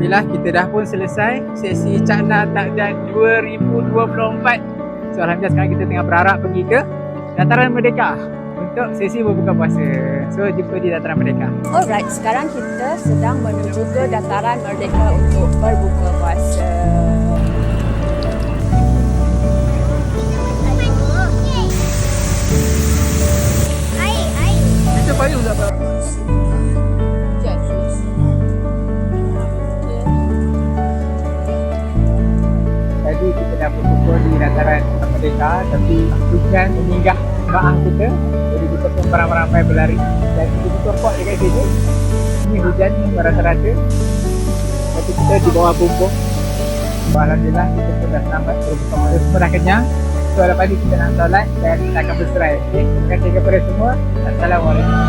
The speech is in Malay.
Alhamdulillah kita dah pun selesai sesi Cakna Takdan 2024. So Alhamdulillah sekarang kita tengah berharap pergi ke Dataran Merdeka untuk sesi berbuka puasa. So jumpa di Dataran Merdeka. Alright, sekarang kita sedang menuju ke Dataran Merdeka untuk berbuka puasa. Dah berkumpul di Dataran Merdeka tapi hujan menginggah jemaah kita. Jadi kita pun beramai-ramai berlari dan kita berkumpul dekat sini. Ini hujan merata-rata. Tapi kita di bawah bumbung. Alhamdulillah kita pun dah selamat berbuka puasa. Semua dah kenyang. So kita nak solat dan kita akan berserai. Okay? Terima kasih kepada semua. Assalamualaikum.